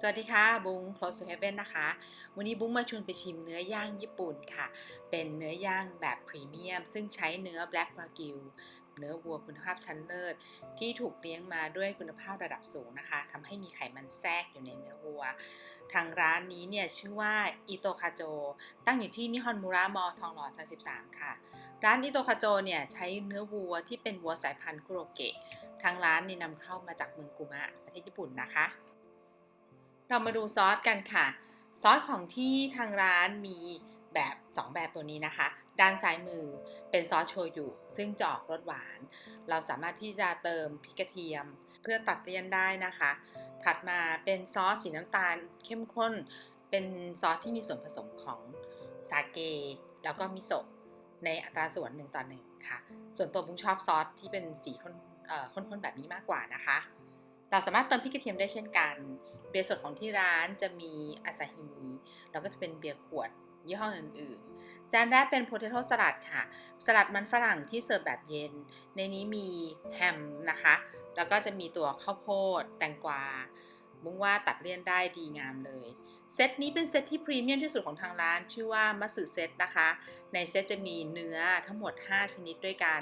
สวัสดีค่ะ บุ้ง Close to Heaven นะคะ วันนี้บุ้งมาชวนไปชิมเนื้อย่างญี่ปุ่นค่ะ เป็นเนื้อย่างแบบพรีเมียม ซึ่งใช้เนื้อ Black Wagyu เนื้อวัวคุณภาพชั้นเลิศ ที่ถูกเลี้ยงมาด้วยคุณภาพระดับสูงนะคะทำให้มีไขมันแทรกอยู่ในเนื้อวัว ทางร้านนี้เนี่ยชื่อว่าอิโตคาโจ ตั้งอยู่ที่นิฮอนมูระมอทองหล่อ33ค่ะ ร้านอิโตคาโจเนี่ยใช้เนื้อวัวที่เป็นวัวสายพันธุ์คุโรเกะ ทางร้านนี่นำเข้ามาจากเมืองกุมะประเทศญี่ปุ่นนะคะ เรามาดูซอสกันค่ะ ซอสของที่ทางร้านมีแบบ 2 แบบตัวนี้นะคะ ด้านซ้ายมือเป็นซอสโชยุซึ่งจะออกรสหวาน เราสามารถที่จะเติมพริกกระเทียม เพื่อตัดเลี่ยนได้นะคะ ถัดมาเป็นซอสสีน้ำตาลเข้มข้น เป็นซอสที่มีส่วนผสมของสาเก แล้วก็มิโซะในอัตราส่วนหนึ่งต่อหนึ่งค่ะ ส่วนตัวบุ้งชอบซอสที่เป็นสีข้นข้นๆแบบนี้มากกว่านะคะ เราสามารถเติมพริกกระเทียมได้เช่นกัน เบียร์สดของที่ร้านจะมีอาซาฮีแล้วก็จะเป็นเบียร์ขวดยี่ห้ออื่นๆ จานแรกเป็นโพเทโต้สลัดค่ะ สลัดมันฝรั่งที่เสิร์ฟแบบเย็น ในนี้มีแฮมนะคะ แล้วก็จะมีตัวข้าวโพด แตงกวา มุ้งว่าตัดเลี่ยนได้ดีงามเลย เซตนี้เป็นเซตที่พรีเมียมที่สุดของทางร้าน ชื่อว่ามัสึเซตนะคะ ในเซตจะมีเนื้อทั้งหมด 5 ชนิดด้วยกัน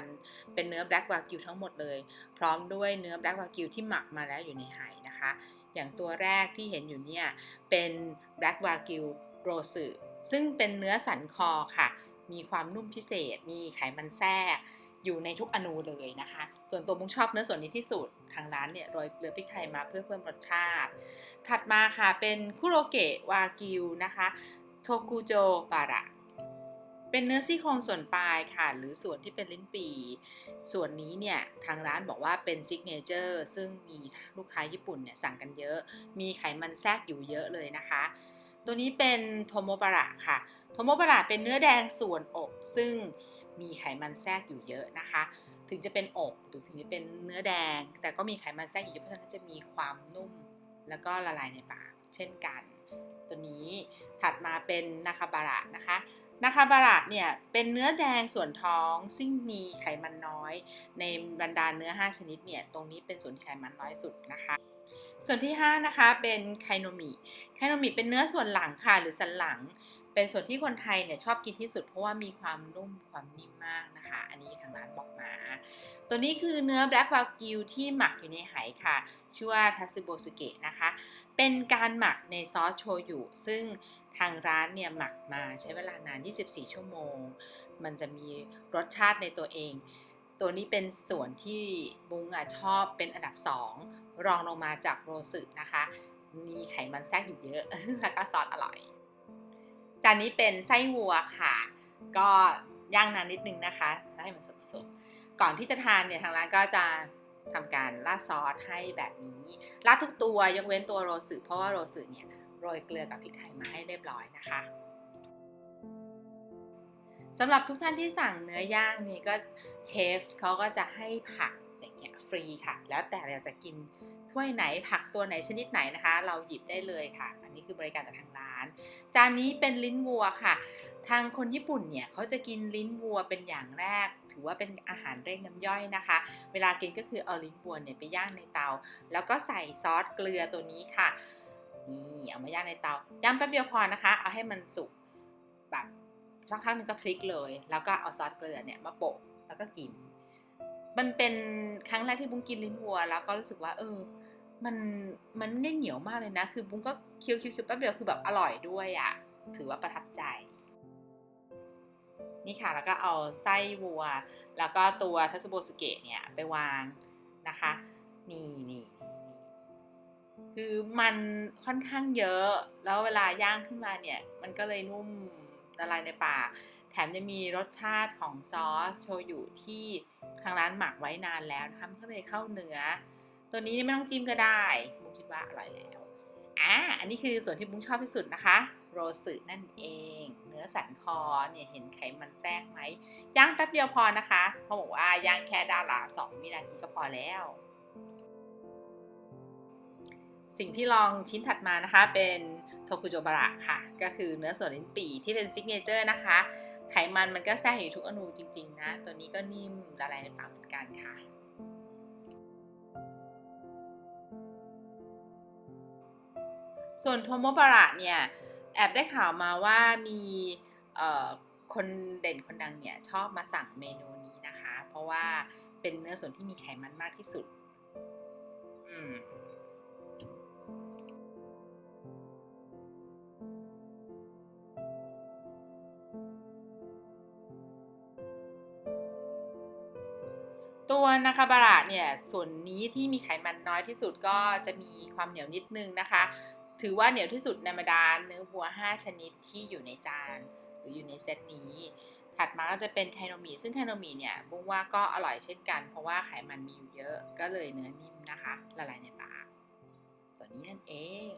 เป็นเนื้อ Black Wagyu ทั้งหมดเลย พร้อมด้วยเนื้อ Black Wagyu ที่หมักมาแล้วอยู่ในไหนะคะ อย่างตัวแรกที่เห็นอยู่เนี่ยเป็น Black Wagyu โรสึซึ่งเป็นเนื้อสันคอค่ะ มีความนุ่มพิเศษ มีไขมันแทรก อยู่ในทุกอนูเลยนะคะ ส่วนตัวมุ้งชอบเนื้อส่วนนี้ที่สุดทางร้านเนี่ยโรยเกลือพริกไทยมาเพื่อเพิ่มรสชาติ ถัดมาค่ะเป็นคุโรเกะวากิวนะคะโทกุโจบาระเป็นเนื้อซี่โครงส่วนปลายค่ะ หรือส่วนที่เป็นลิ้นปี ส่วนนี้เนี่ย ทางร้านบอกว่าเป็นซิกเนเจอร์ซึ่งมีลูกค้าญี่ปุ่นเนี่ยสั่งกันเยอะ มีไขมันแทรกอยู่เยอะเลยนะคะ ตัวนี้เป็นโทโมบาระค่ะโทโมบาระเป็นเนื้อแดงส่วนอกซึ่ง มีไขมันแทรกอยู่เยอะนะคะ ถึงจะเป็นอกหรือถึงจะเป็นเนื้อแดง แต่ก็มีไขมันแทรกอยู่เยอะเพราะฉะนั้นจะมีความนุ่ม แล้วก็ละลายในปากเช่นกัน ตัวนี้ถัดมาเป็นนาคาบาระนะคะนาคาบาระเนี่ยเป็นเนื้อแดงส่วนท้องซึ่งมีไขมันน้อย ในบรรดาเนื้อ 5 ชนิดเนี่ยตรงนี้เป็นส่วนที่ไขมันน้อยสุดนะคะ ส่วนที่ 5 นะคะ เป็นไคโนมิไคโนมิเป็นเนื้อส่วนหลังค่ะ หรือสันหลัง เป็นส่วนที่คนไทยเนี่ยชอบกินที่สุดเพราะว่ามีความนุ่มความนิ่มมากนะคะ อันนี้ทางร้านบอกมา ตัวนี้คือเนื้อ Black Wagyu ที่หมักอยู่ในไหค่ะ ชื่อว่าทัสึโบสุเกะนะคะ เป็นการหมักในซอสโชยุซึ่งทางร้านเนี่ยหมักมาใช้เวลานาน 24 ชั่วโมง มันจะมีรสชาติในตัวเองตัวนี้เป็นส่วนที่บุ้งอะชอบเป็นอันดับ 2 รองลงมาจากโรสึนะคะมีไขมันแทรกอยู่เยอะ แล้วก็ซอสอร่อย จานนี้เป็นไส้วัวค่ะ ก็ย่างนานนิดนึงนะคะให้มันสุกๆ ก่อนที่จะทานเนี่ยทางร้านก็จะทำการราดซอสให้แบบนี้ราดทุกตัวยกเว้นตัวโรสึเพราะว่าโรสึเนี่ยโรยเกลือกับพริกไทยมาให้เรียบร้อยนะคะสำหรับทุกท่านที่สั่งเนื้อย่างนี่ก็เชฟเขาก็จะให้ผัก ฟรีค่ะ แล้วแต่เราจะกินถ้วยไหนผักตัวไหนชนิดไหนนะคะ เราหยิบได้เลยค่ะ อันนี้คือบริการจากทางร้าน จานนี้เป็นลิ้นวัวค่ะ ทางคนญี่ปุ่นเนี่ยเขาจะกินลิ้นวัวเป็นอย่างแรก ถือว่าเป็นอาหารเร่งน้ำย่อยนะคะ เวลากินก็คือเอาลิ้นวัวเนี่ยไปย่างในเตา แล้วก็ใส่ซอสเกลือตัวนี้ค่ะนี่เอามาย่างในเตาย่างแป๊บเดียวพอนะคะ เอาให้มันสุกแบบสักพักหนึงก็พลิกเลย แล้วก็เอาซอสเกลือเนี่ยมาโปะแล้วก็กิน มันเป็นครั้งแรกที่บุ้งกินลิ้นวัว แล้วก็รู้สึกว่า เออ มันมันไม่ได้เหนียวมากเลยนะ คือบุ้งก็เคี้ยวๆๆแป๊บเดียวคือแบบอร่อยด้วยอะ่ะถือว่าประทับใจ นี่ค่ะ แล้วก็เอาไส้วัว แล้วก็ตัวทัสโบสุเกะเนี่ยไปวางนะคะ นี่นี่นี่คือมันค่อนข้างเยอะ แล้วเวลาย่างขึ้นมาเนี่ย มันก็เลยนุ่ม ละลายในปาก แถมจะมีรสชาติของซอสโชยุที่ทางร้านหมักไว้นานแล้วนะคะมันก็เลยเข้าเนื้อ ตัวนี้ไม่ต้องจิ้มก็ได้บุ้งคิดว่าอร่อยแล้วอะอันนี้คือส่วนที่บุ้งชอบที่สุดนะคะ โรสึนั่นเอง เนื้อสันคอเนี่ยเห็นไขมันแทรกไหมย่างแป๊บเดียวพอนะคะเขาบอกว่าย่างแค่ด้านละสองวินาทีก็พอแล้วสิ่งที่ลองชิ้นถัดมานะคะเป็น โทกุโจบาระค่ะ ก็คือเนื้อส่วนลิ้นปี่ที่เป็นซิกเนเจอร์นะคะ ไขมันมันก็แทรกอยู่ทุกอนูจริงๆนะ ตัวนี้ก็นิ่มละลายในปากเหมือนกันค่ะส่วนโทโมบาระเนี่ยแอบได้ข่าวมาว่ามีคนเด่นคนดังเนี่ยชอบมาสั่งเมนูนี้นะคะ เพราะว่าเป็นเนื้อส่วนที่มีไขมันมากที่สุด อืม ตัวนาคาบาระเนี่ยส่วนนี้ที่มีไขมันน้อยที่สุดก็จะมีความเหนียวนิดนึงนะคะ ถือว่าเหนียวที่สุดในบรรดาเนื้อวัว 5 ชนิดที่อยู่ในจานหรืออยู่ในเซตนี้ถัดมาก็จะเป็นไคโนมิซึ่งไคโนมิเนี่ยบุ้งว่าก็อร่อยเช่นกัน เพราะว่าไขมันมีอยู่เยอะก็เลยเนื้อนิ่มนะคะ ละลายในปากตัวนี้นั่นเอง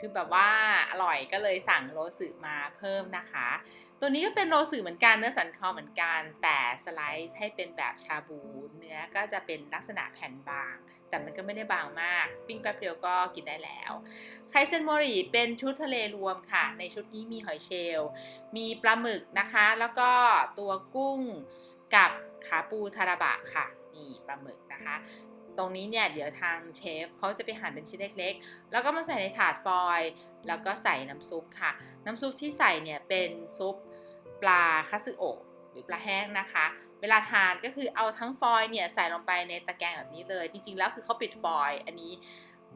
คือแบบว่าอร่อยก็เลยสั่งโรสึมาเพิ่มนะคะ ตัวนี้ก็เป็นโรสึเหมือนกันเนื้อสันคอเหมือนกัน แต่สไลซ์ให้เป็นแบบชาบู เนื้อก็จะเป็นลักษณะแผ่นบาง แต่มันก็ไม่ได้บางมาก ปิ้งแป๊บเดียวก็กินได้แล้วไคเซนโมริเป็นชุดทะเลรวมค่ะ ในชุดนี้มีหอยเชลล์มีปลาหมึกนะคะ แล้วก็ตัวกุ้งกับขาปูทาราบะค่ะนี่ปลาหมึกนะคะ ตรงนี้เนี่ยเดี๋ยวทางเชฟเขาจะไปหั่นเป็นชิ้นเล็กๆ แล้วก็มาใส่ในถาดฟอยล์แล้วก็ใส่น้ำซุปค่ะ น้ำซุปที่ใส่เนี่ยเป็นซุปปลาคัตสึโอะหรือปลาแห้งนะคะ เวลาทานก็คือเอาทั้งฟอยล์เนี่ยใส่ลงไปในตะแกรงแบบนี้เลย จริง ๆ แล้วคือเขาปิดฟอยล์อันนี้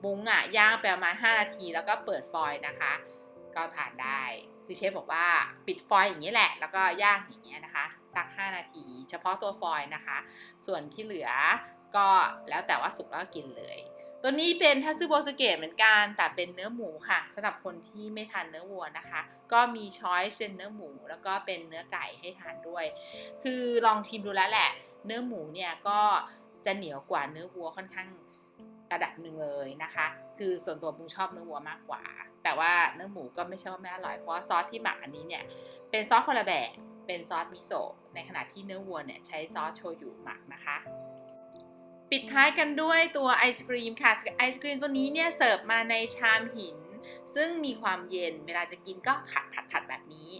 บุ้งอะย่างไปประมาณ 5 นาที แล้วก็เปิดฟอยล์นะคะ ก็ทานได้ คือเชฟบอกว่าปิดฟอยล์อย่างนี้แหละ แล้วก็ย่างอย่างเงี้ยนะคะ สัก 5 นาที เฉพาะตัวฟอยล์นะคะ ส่วนที่เหลือ ก็แล้วแต่ว่าสุกแล้วกินเลย ตัวนี้เป็นทัสึโบสเกะเหมือนกันแต่เป็นเนื้อหมูค่ะสำหรับคนที่ไม่ทานเนื้อวัวนะคะ ก็มีช้อยส์เป็นเนื้อหมู แล้วก็เป็นเนื้อไก่ให้ทานด้วย คือลองชิมดูแล้วแหละ เนื้อหมูเนี่ยก็จะเหนียวกว่าเนื้อวัวค่อนข้างระดับหนึ่งเลยนะคะ คือส่วนตัวบุงชอบเนื้อวัวมากกว่า แต่ว่าเนื้อหมูก็ไม่ใช่ว่าไม่อร่อย เพราะซอสที่หมักอันนี้เนี่ยเป็นซอสคนละแบบ เป็นซอสมิโซะ ในขณะที่เนื้อวัวเนี่ยใช้ซอสโชยุหมักนะคะ ปิดท้ายกันด้วยตัวไอศกรีมค่ะ ไอศกรีมตัวนี้เนี่ยเสิร์ฟมาในชามหิน ซึ่งมีความเย็น เวลาจะกินก็ผัดผัดผัดแบบนี้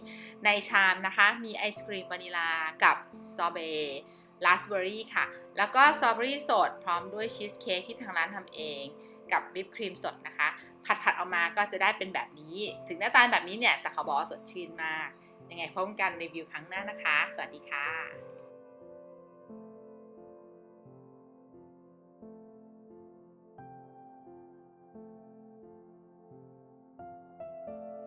ในชามนะคะมีไอศกรีมวานิลากับซอเบต์ราสเบอรี่ค่ะ แล้วก็สตรอเบอรี่สดพร้อมด้วยชีสเค้กที่ทางร้านทำเอง กับวิปครีมสดนะคะ ผัดผัดออกมาก็จะได้เป็นแบบนี้ ถึงหน้าตาแบบนี้เนี่ยแต่เขาบอกสดชื่นมาก ยังไงพบกันรีวิวครั้งหน้านะคะ สวัสดีค่ะ